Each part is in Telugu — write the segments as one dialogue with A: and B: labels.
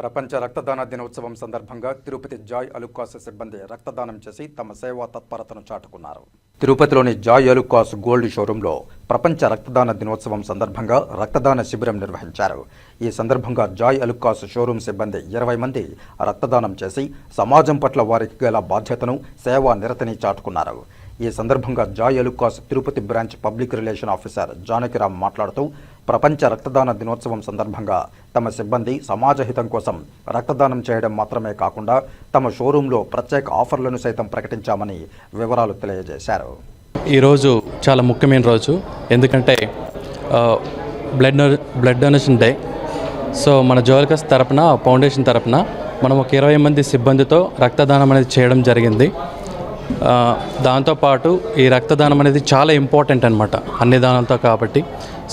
A: ప్రపంచ రక్తదాన దినోత్సవం సందర్భంగా తిరుపతి జాయ్ అలుకాస్ సిబ్బంది రక్తదానం చేసి తమ సేవా తత్పరతను చాటుకున్నారు. తిరుపతిలోని జాయ్ అలుకాస్ గోల్డ్ షోరూంలో ప్రపంచ రక్తదాన దినోత్సవం సందర్భంగా రక్తదాన శిబిరం నిర్వహించారు. ఈ సందర్భంగా జాయ్ అలుకాస్ షోరూం సిబ్బంది ఇరవై మంది రక్తదానం చేసి సమాజం పట్ల వారికి గల బాధ్యతను సేవా నిరతిని చాటుకున్నారు. ఈ సందర్భంగా Joy Alukkas Tirupati branch public relation officer Janakiram మాట్లాడుతూ ప్రపంచ రక్తదాన దినోత్సవం సందర్భంగా తమ సిబ్బంది సమాజ హితం కోసం రక్తదానం చేయడం మాత్రమే కాకుండా తమ షోరూంలో ప్రత్యేక ఆఫర్లను సైతం ప్రకటించామని వివరాలు తెలియజేశారు.
B: ఈరోజు చాలా ముఖ్యమైన రోజు. ఎందుకంటే blood blood donation day. So మన జోల్కస్ తరపున ఫౌండేషన్ తరపున మనం ఒక ఇరవై మంది సిబ్బందితో రక్తదానం అనేది చేయడం జరిగింది. దాంతోపాటు ఈ రక్తదానం అనేది చాలా ఇంపార్టెంట్ అనమాట అన్ని దానంతో కాబట్టి.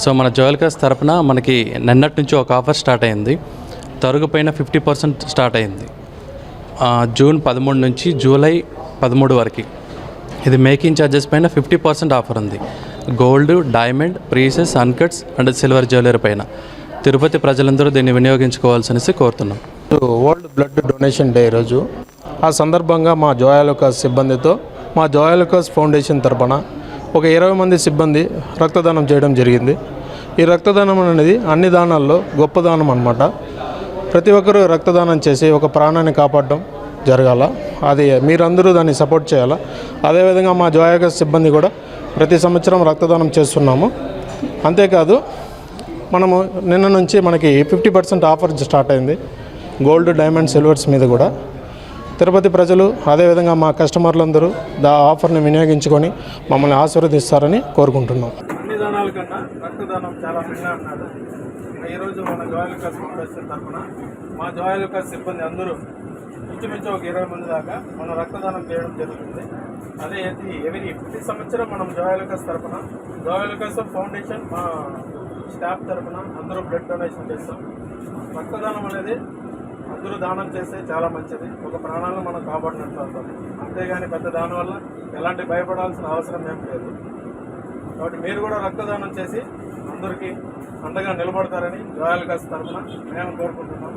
B: సో మన జోల్కస్ తరపున మనకి నిన్నటి నుంచి ఒక ఆఫర్ స్టార్ట్ అయింది. తరుగు పైన ఫిఫ్టీ పర్సెంట్ స్టార్ట్ అయింది. జూన్ పదమూడు నుంచి జూలై పదమూడు వరకు. ఇది మేకింగ్ ఛార్జెస్ పైన ఫిఫ్టీ పర్సెంట్ ఆఫర్ ఉంది. Gold diamond precious uncuts and silver jewellery పైన. తిరుపతి ప్రజలందరూ దీన్ని వినియోగించుకోవాల్సినసి కోరుతున్నాం.
C: వరల్డ్ బ్లడ్ డొనేషన్ డే ఈరోజు. ఆ సందర్భంగా మా జోయాలుకాస్ సిబ్బందితో మా జోయాలుకాస్ ఫౌండేషన్ తరపున ఒక ఇరవై మంది సిబ్బంది రక్తదానం చేయడం జరిగింది. ఈ రక్తదానం అనేది అన్ని దానాల్లో గొప్ప దానం అనమాట ప్రతి ఒక్కరూ రక్తదానం చేసి ఒక ప్రాణాన్ని కాపాడడం జరగాల. అది మీరందరూ దాన్ని సపోర్ట్ చేయాలా. అదేవిధంగా మా జోయాలుకాస్ సిబ్బంది కూడా ప్రతి సంవత్సరం రక్తదానం చేస్తున్నాము. అంతేకాదు మనము నిన్న నుంచి మనకి ఫిఫ్టీ పర్సెంట్ ఆఫర్ స్టార్ట్ అయింది. గోల్డ్ డైమండ్ సిల్వర్స్ మీద కూడా. తిరుపతి ప్రజలు అదేవిధంగా మా కస్టమర్లందరూ దా ఆఫర్ని వినియోగించుకొని మమ్మల్ని ఆశీర్వదిస్తారని కోరుకుంటున్నాం.
D: అన్ని దానాల కన్నా రక్తదానం చాలా భిన్న అన్నాడు ఈరోజు మన జోయలుకాస్ ఫౌండేషన్ తరఫున మా జోయలుకాస్ సిబ్బంది అందరూ ఇంచుమించు ఒక ఇరవై మంది దాకా మనం రక్తదానం చేయడం జరుగుతుంది. అదే ఎవరి ప్రతి సంవత్సరం మనం జోయలుకాస్ తరఫున జోయలుకాస్ ఫౌండేషన్ మా స్టాఫ్ తరఫున అందరూ బ్లడ్ డొనేషన్ చేస్తాం. రక్తదానం అనేది భక్తులు దానం చేస్తే చాలా మంచిది. ఒక ప్రాణాలను మనం కాపాడినట్లు అవుతాం అంతేగాని పెద్ద దాని వల్ల ఎలాంటి భయపడాల్సిన అవసరం ఏం లేదు. కాబట్టి మీరు కూడా రక్తదానం చేసి అందరికీ అండగా నిలబడతారని రాయల్ గస్ తరఫున మేము కోరుకుంటున్నాం.